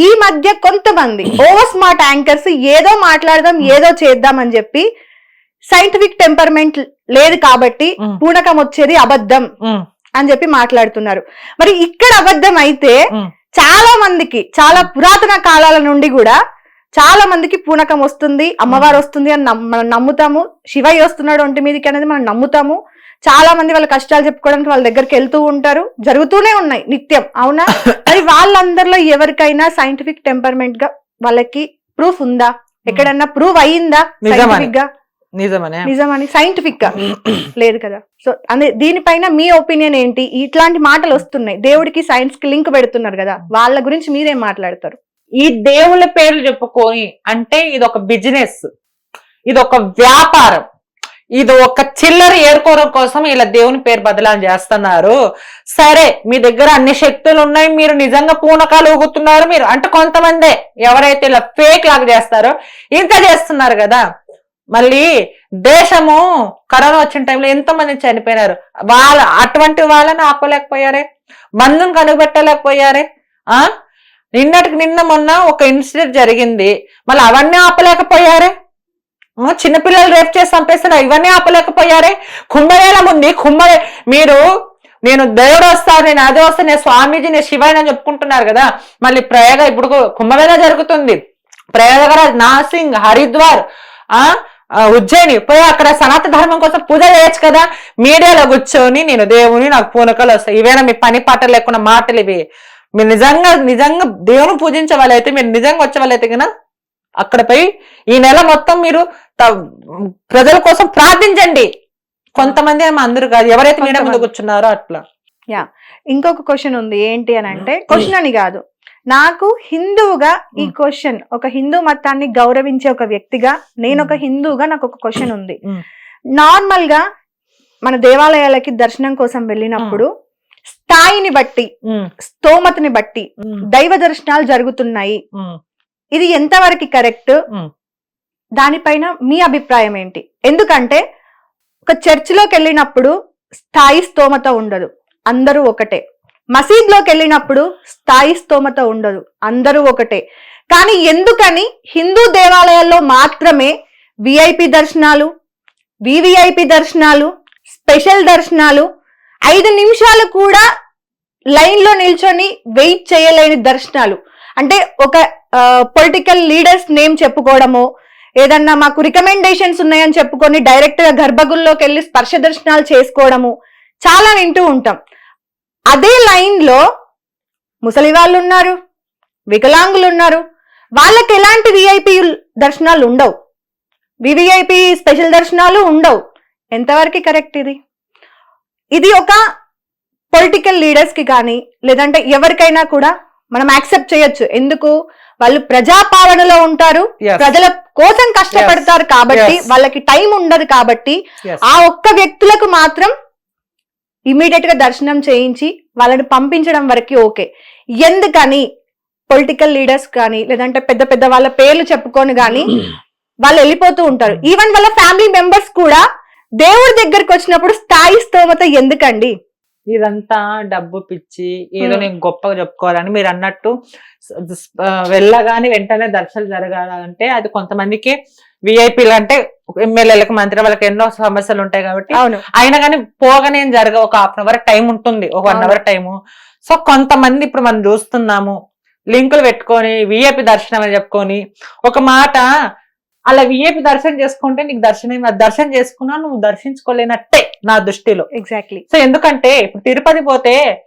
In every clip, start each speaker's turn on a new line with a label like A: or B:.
A: ఈ మధ్య కొంతమంది ఓవర్ స్మార్ట్ యాంకర్స్ ఏదో మాట్లాడదాం ఏదో చేద్దాం అని చెప్పి సైంటిఫిక్ టెంపర్మెంట్ లేదు కాబట్టి. పూనకం వచ్చేది అబద్ధం అని చెప్పి మాట్లాడుతున్నారు మరి ఇక్కడ అబద్ధం అయితే. చాలా మందికి చాలా పురాతన కాలాల నుండి కూడా చాలా మందికి పూనకం వస్తుంది అమ్మవారు వస్తుంది అని మనం నమ్ముతాము శివయ్య వస్తున్నాడు ఒంటి మీదకి అనేది మనం నమ్ముతాము చాలా మంది వాళ్ళ కష్టాలు చెప్పుకోవడానికి వాళ్ళ దగ్గరికి వెళ్తూ ఉంటారు. జరుగుతూనే ఉన్నాయి నిత్యం అవునా? మరి వాళ్ళందరిలో ఎవరికైనా సైంటిఫిక్ టెంపర్మెంట్గా వాళ్ళకి ప్రూఫ్ ఉందా? ఎక్కడన్నా ప్రూవ్ అయ్యిందా. సైంటిఫిక్గా?
B: నిజమనే.
A: నిజమని సైంటిఫిక్గా? లేదు కదా. సో అదే దీనిపైన మీ ఒపీనియన్ ఏంటి? ఇట్లాంటి మాటలు వస్తున్నాయి. దేవుడికి సైన్స్కి లింక్ పెడుతున్నారు కదా. వాళ్ళ గురించి మీరేం మాట్లాడతారు.
B: ఈ దేవుళ్ళ పేర్లు చెప్పుకొని అంటే ఇది ఒక బిజినెస్ ఇది ఒక వ్యాపారం. ఇది ఒక చిల్లర ఏరుకోవడం కోసం ఇలా దేవుని పేరు బదలాం చేస్తున్నారు. సరే మీ దగ్గర అన్ని శక్తులు ఉన్నాయి మీరు నిజంగా పూనకాలు ఊగుతున్నారు మీరు అంటే కొంతమందే ఎవరైతే ఇలా ఫేక్ లాగా చేస్తారో ఇంత చేస్తున్నారు కదా. మళ్ళీ దేశము కరోనా వచ్చిన టైంలో ఎంతమంది చనిపోయినారు? వాళ్ళ అటువంటి వాళ్ళని ఆపలేకపోయారే? మందును కనుగొట్టలేకపోయారే ఆ? నిన్నటికి నిన్న మొన్న ఒక ఇన్సిడెంట్ జరిగింది. మళ్ళీ అవన్నీ ఆపలేకపోయారే? చిన్నపిల్లలు రేపు చేసి చంపేస్తున్నారు. ఇవన్నీ ఆపలేకపోయారే. కుంభమేళం ఉంది. కుంభ మీరు నేను దేవుడు వస్తాను నేను అదే వస్తాను నేను స్వామీజీ నేను శివాని అని చెప్పుకుంటున్నారు కదా. మళ్ళీ ప్రయాగ ఇప్పుడు కుంభమేళ జరుగుతుంది. ప్రయాగరాజ్ నాసింగ్ హరిద్వార్ ఆ ఉజ్జయిని పోయి అక్కడ సనాతన ధర్మం కోసం పూజ చేయొచ్చు కదా. మీడియాలో కూర్చొని నేను దేవుని నాకు పూనకలు వస్తాయి. ఇవేనా మీ పని పాట లేకుండా మాటలు ఇవి. మీరు నిజంగా నిజంగా దేవుని పూజించే వాళ్ళైతే మీరు నిజంగా వచ్చే వాళ్ళైతే కదా. అక్కడ పోయి ఈ నెల మొత్తం మీరు ప్రజల కోసం ప్రార్థించండి. కొంతమంది ఏమో అందరూ కాదు. ఎవరైతే మీడియా ముందు. కూర్చున్నారో అట్లా.
A: ఇంకొక క్వశ్చన్ ఉంది. ఏంటి అని అంటే క్వశ్చన్ అని కాదు. నాకు హిందువుగా ఈ. క్వశ్చన్ ఒక హిందూ మతాన్ని గౌరవించే ఒక వ్యక్తిగా నేను ఒక హిందువుగా నాకు ఒక క్వశ్చన్ ఉంది. నార్మల్గా మన దేవాలయాలకి దర్శనం కోసం వెళ్ళినప్పుడు స్థాయిని బట్టి స్తోమతని బట్టి దైవ దర్శనాలు జరుగుతున్నాయి. ఇది ఎంతవరకు కరెక్ట్. దానిపైన మీ అభిప్రాయం ఏంటి? ఎందుకంటే ఒక చర్చిలోకి వెళ్ళినప్పుడు స్థాయి స్తోమత ఉండదు. అందరూ ఒకటే. మసీద్లోకి వెళ్ళినప్పుడు స్థాయి స్తోమత ఉండదు. అందరూ ఒకటే. కానీ ఎందుకని హిందూ దేవాలయాల్లో మాత్రమే విఐపి దర్శనాలు వివిఐపి దర్శనాలు స్పెషల్ దర్శనాలు ఐదు నిమిషాలు కూడా లైన్లో నిల్చొని వెయిట్ చేయలేని దర్శనాలు. అంటే ఒక పొలిటికల్ లీడర్స్ నేమ్ చెప్పుకోవడము ఏదన్నా మాకు రికమెండేషన్స్ ఉన్నాయని చెప్పుకొని డైరెక్ట్గా గర్భగుల్లోకి వెళ్ళి స్పర్శ దర్శనాలు చేసుకోవడము చాలా వింటూ ఉంటాం. అదే లైన్లో ముసలి వాళ్ళు ఉన్నారు వికలాంగులు ఉన్నారు వాళ్ళకి ఎలాంటి విఐపి దర్శనాలు ఉండవు. వివిఐపి స్పెషల్ దర్శనాలు ఉండవు. ఎంతవరకు కరెక్ట్ ఇది? ఇది ఒక పొలిటికల్ లీడర్స్కి కానీ లేదంటే ఎవరికైనా కూడా మనం యాక్సెప్ట్ చేయొచ్చు. ఎందుకు? వాళ్ళు ప్రజా పాలనలో ఉంటారు. ప్రజల కోసం కష్టపడతారు కాబట్టి. వాళ్ళకి టైం ఉండదు కాబట్టి. ఆ ఒక్క వ్యక్తులకు మాత్రం ఇమీడియట్గా దర్శనం చేయించి వాళ్ళని పంపించడం వరకు ఓకే ఎందుకని పొలిటికల్ లీడర్స్ కానీ లేదంటే పెద్ద పెద్ద వాళ్ళ పేర్లు చెప్పుకొని కానీ వాళ్ళు వెళ్ళిపోతూ ఉంటారు ఈవెన్ వాళ్ళ ఫ్యామిలీ మెంబర్స్ కూడా దేవుడి దగ్గరికి వచ్చినప్పుడు స్థాయి స్తోమత ఎందుకండి
B: ఇదంతా డబ్బు పిచ్చి ఏదో. నేను గొప్పగా చెప్పుకోవాలని మీరు అన్నట్టు వెళ్ళగానే వెంటనే దర్శనం జరగాలంటే అది కొంతమందికి విఐపీలు అంటే ఎమ్మెల్యేలకు మంత్రి వాళ్ళకి ఎన్నో సమస్యలు ఉంటాయి కాబట్టి అయినా కానీ పోగానే జరగ ఒక హాఫ్ అన్ అవర్ టైం ఉంటుంది. ఒక వన్. Hour time. సో కొంతమంది ఇప్పుడు మనం చూస్తున్నాము లింకులు పెట్టుకొని విఐపి దర్శనం అని చెప్పుకొని ఒక మాట అలా విఐపి దర్శనం చేసుకుంటే నీకు దర్శనం దర్శనం చేసుకున్నా నువ్వు దర్శించుకోలేనట్టే. నా దృష్టిలో.
A: ఎగ్జాక్ట్లీ
B: సో ఎందుకంటే ఇప్పుడు తిరుపతి పోతే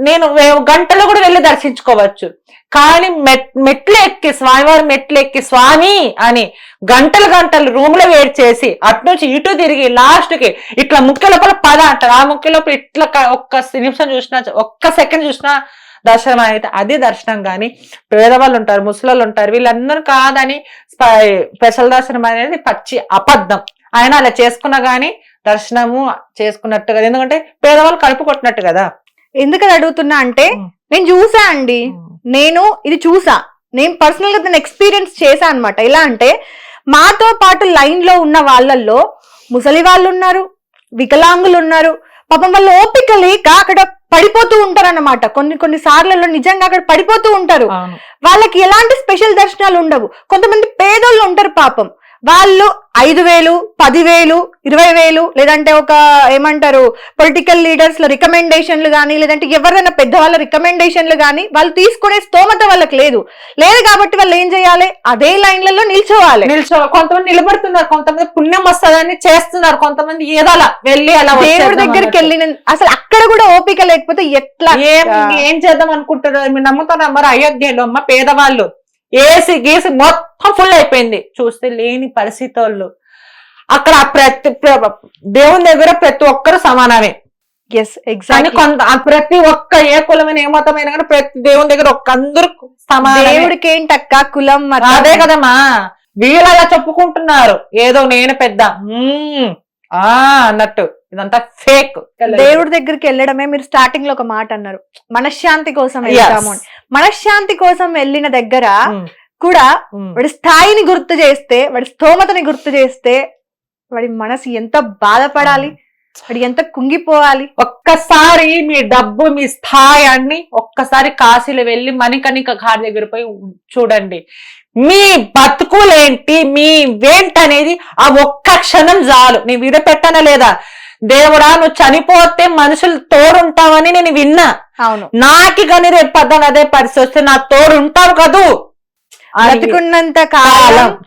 B: నేను గంటలో కూడా వెళ్ళి దర్శించుకోవచ్చు. కానీ మెట్ మెట్లు ఎక్కి స్వామివారి మెట్లు ఎక్కి స్వామి అని గంటలు గంటలు రూమ్లో వెయిట్ చేసి అటు నుంచి ఇటు తిరిగి లాస్ట్కి ఇట్లా ముఖ్య లోపల పద అంటారు. ఆ ముఖ్య లోపల ఇట్లా ఒక్క నిమిషం చూసినా ఒక్క సెకండ్ చూసినా దర్శనం అయితే అది దర్శనం కానీ పేదవాళ్ళు ఉంటారు ముసలోళ్ళు ఉంటారు వీళ్ళందరూ కాదని స్ప- స్పెషల్ దర్శనం అనేది పచ్చి అబద్ధం. ఆయన అలా చేసుకున్నా గానీ దర్శనము చేసుకున్నట్టు కదా ఎందుకంటే పేదవాళ్ళు కడుపు కొట్టినట్టు కదా.
A: ఎందుకని అడుగుతున్నా అంటే. నేను చూసా అండి. నేను ఇది చూసా. నేను పర్సనల్గా దాన్ని ఎక్స్పీరియన్స్ చేశా అన్నమాట. ఎలా అంటే మాతో పాటు లైన్లో ఉన్న వాళ్ళల్లో ముసలి వాళ్ళు ఉన్నారు వికలాంగులు ఉన్నారు. పాపం వాళ్ళు ఓపిక లేక అక్కడ పడిపోతూ ఉంటారు అన్నమాట కొన్ని కొన్ని సార్లలో నిజంగా అక్కడ పడిపోతూ ఉంటారు. వాళ్ళకి ఎలాంటి స్పెషల్ దర్శనాలు ఉండవు. కొంతమంది పేదోళ్ళు ఉంటారు పాపం. వాళ్ళు ఐదు వేలు పదివేలు ఇరవై వేలు లేదంటే ఒక ఏమంటారు పొలిటికల్ లీడర్స్లో రికమెండేషన్లు కానీ లేదంటే ఎవరైనా పెద్దవాళ్ళ రికమెండేషన్లు కానీ వాళ్ళు తీసుకునే స్తోమత వాళ్ళకి లేదు. లేదు కాబట్టి వాళ్ళు ఏం చేయాలి? అదే లైన్లలో నిల్చోవాలి.
B: నిల్చో కొంతమంది నిలబడుతున్నారు కొంతమంది పుణ్యం వస్తుందని చేస్తున్నారు కొంతమంది ఏదో అలా వెళ్ళి అలా
A: దేవుడి దగ్గరికి. వెళ్ళిన అసలు అక్కడ కూడా ఓపిక లేకపోతే ఎట్లా?
B: ఏం చేద్దాం అనుకుంటున్నారు? నమ్ముతున్నారు? మరి అయోధ్యలో అమ్మ పేదవాళ్ళు. ఏసి గీసి మొత్తం ఫుల్ అయిపోయింది. చూస్తే లేని పరిస్థితి వాళ్ళు అక్కడ ప్రతి ప్ర- దేవుని దగ్గర ప్రతి ఒక్కరు సమానమే.
A: ఎస్ ఎగ్జాక్ట్
B: కొంత ప్రతి ఒక్క ఏ కులమైన ఏ మతమైన కానీ ప్రతి దేవుని దగ్గర ఒక్క అందరూ సమానమే.
A: దేవుడికి ఏంటక్క కులం
B: అదే కదమ్మా. వీళ్ళు అలా చెప్పుకుంటున్నారు. ఏదో నేను పెద్ద. ఆ అన్నట్టు. ఇదంతా ఫేక్.
A: దేవుడి దగ్గరికి వెళ్ళడమే మీరు స్టార్టింగ్లో ఒక మాట అన్నారు. మనశ్శాంతి కోసం వెళ్తాము అని. మనశ్శాంతి కోసం వెళ్ళిన దగ్గర కూడా వాడి స్థాయిని గుర్తు చేస్తే వాడి స్థోమతని గుర్తు చేస్తే వాడి మనసు ఎంత బాధపడాలి వాడి ఎంత కుంగిపోవాలి.
B: ఒక్కసారి మీ డబ్బు మీ స్థాయి అన్ని ఒక్కసారి కాశీలో వెళ్ళి మణికణిక ఘాట్ దగ్గర పోయి చూడండి. మీ బతుకులేంటి మీ వేంటనేది ఆ ఒక్క క్షణం చాలు. నేను వీడియో పెట్టానా లేదా? దేవుడా నువ్వు చనిపోతే మనుషులు తోడుంటావని నేను విన్నా.
A: అవును.
B: నాకి కానీ రేపు పద్దన అదే పరిస్థితి వస్తే నా తోడు ఉంటావు కదూ
A: బతికున్నంత కాలం.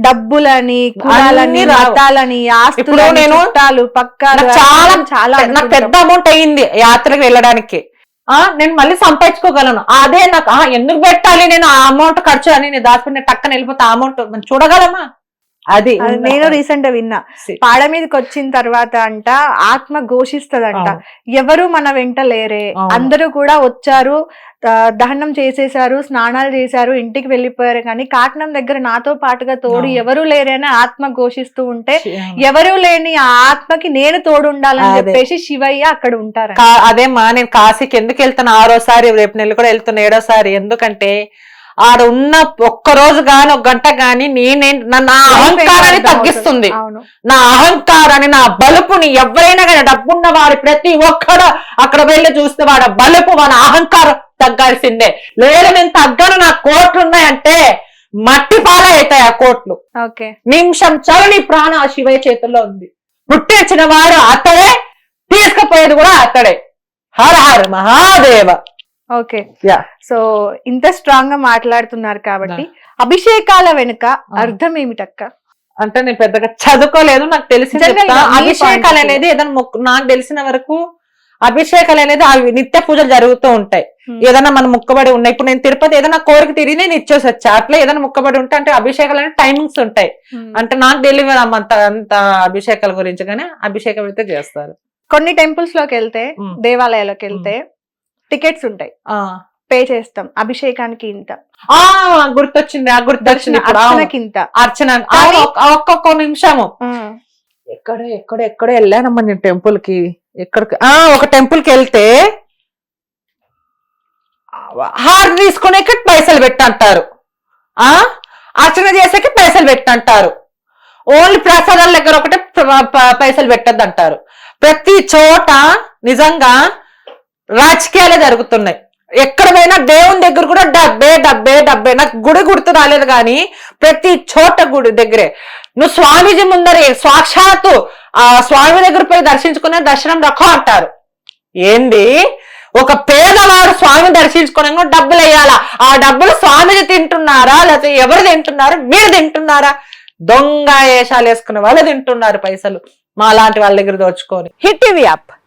A: డబ్బులని కులాలని. మతాలని ఆస్తులు
B: నేను- చాలా
A: చాలా
B: నాకు పెద్ద అమౌంట్ అయ్యింది యాత్రకు వెళ్ళడానికి. నేను మళ్ళీ సంపాదించుకోగలను. అదే నాకు ఆ ఎందుకు పెట్టాలి నేను ఆ అమౌంట్ ఖర్చు అని నేను దాచుకుని టక్కన వెళ్ళిపోతే ఆ అమౌంట్ మనం చూడగలమా? అది
A: నేను రీసెంట్గా విన్నా. పాడ మీదకి వచ్చిన తర్వాత అంట ఆత్మ ఘోషిస్తదంట. ఎవరు మన వెంట లేరే. అందరూ కూడా వచ్చారు. దహనం చేసేసారు స్నానాలు చేశారు ఇంటికి వెళ్ళిపోయారు. కానీ కాటనం దగ్గర నాతో పాటుగా తోడు. ఎవరు లేరే అని ఆత్మ ఘోషిస్తూ ఉంటే ఎవరు లేని ఆ ఆత్మకి నేను తోడు ఉండాలని
B: అదే.
A: చెప్పేసి శివయ్య అక్కడ ఉంటారు
B: కా- అదేమ్మా నేను కాశీకి ఎందుకు వెళ్తాను ఆరోసారి రేపు నెల కూడా వెళ్తున్నా ఏడోసారి. ఎందుకంటే ఆడ ఉన్న ఒక్క రోజు గాని ఒక గంట గాని నేనే నా అహంకారాన్ని తగ్గిస్తుంది. నా అహంకారాన్ని నా బలుపుని ఎవరైనా కానీ డబ్బున్న వాడు ప్రతి ఒక్కడు అక్కడ వెళ్ళి చూస్తే వాడు బలుపు వాడి అహంకారం తగ్గాల్సిందే. లేదు నేను తగ్గను నా కోట్లు ఉన్నాయంటే మట్టి పాలే అవుతాయి ఆ కోట్లు. నిమిషం చాలు నీ ప్రాణం ఆ శివయ్య చేతుల్లో ఉంది. పుట్టించిన వాడు అతడే తీసుకుపోయేది కూడా అతడే. Hara Hara Mahadeva.
A: Okay.
B: Yeah
A: so ఇంత స్ట్రాంగ్గా మాట్లాడుతున్నారు కాబట్టి అభిషేకాల వెనుక అర్థం ఏమిటక్క?
B: అంటే నేను పెద్దగా చదువుకోలేదు నాకు తెలిసి అభిషేకాలు అనేది ఏదైనా నాకు తెలిసిన వరకు అభిషేకాలు అనేది అవి నిత్య పూజలు జరుగుతూ ఉంటాయి.
A: Hmm.
B: ఏదైనా మన ముక్కబడి ఉన్నాయి ఇప్పుడు నేను తిరుపతి ఏదైనా కోరిక తిరిగి నేను ఇచ్చేసి వచ్చా అట్లా ఏదైనా ముక్కబడి ఉంటే అంటే అభిషేకాలు అనేది టైమింగ్స్ ఉంటాయి.
A: Hmm.
B: అంటే నాకు తెలియదు అంత అంత అభిషేకాల గురించి కానీ అభిషేకం అయితే చేస్తారు.
A: కొన్ని టెంపుల్స్లోకి వెళ్తే
B: Hmm.
A: దేవాలయాలకు వెళ్తే టికెట్స్ ఉంటాయి. పే చేస్తాం. అభిషేకానికి ఇంత.
B: ఆ గుర్తొచ్చింది ఆ గుర్తొచ్చింది.
A: అర్చనకి ఇంత.
B: అర్చన ఒక్కొక్క నిమిషము. ఎక్కడ ఎక్కడ ఎక్కడ వెళ్ళానమ్మా నేను టెంపుల్కి ఎక్కడికి ఆ ఒక టెంపుల్కి వెళ్తే హార్ తీసుకునేకి పైసలు పెట్టంటారు. ఆ అర్చన చేసేకి పైసలు పెట్టంటారు. ఓన్లీ ప్రసాదాల దగ్గర ఒకటే పైసలు పెట్టద్దు అంటారు ప్రతి చోట నిజంగా రాజకీయాలే జరుగుతున్నాయి. ఎక్కడ పోయినా దేవుని దగ్గర కూడా డబ్బే డబ్బే డబ్బే. నాకు గుడి గుర్తు రాలేదు కానీ ప్రతి చోట గుడి దగ్గరే. నువ్వు స్వామీజీ ముందరే సాక్షాత్తు ఆ స్వామి దగ్గర పోయి దర్శించుకునే దర్శనం రకం అంటారు. ఏంది? ఒక పేదవాడు స్వామి దర్శించుకునే డబ్బులు వేయాలా? ఆ డబ్బులు స్వామిజీ తింటున్నారా? లేకపోతే ఎవరు తింటున్నారు? మీరు తింటున్నారా? దొంగ వేషాలు వేసుకునే వాళ్ళు తింటున్నారు పైసలు. మా లాంటి వాళ్ళ దగ్గర దోచుకొని.
C: Hit TV app.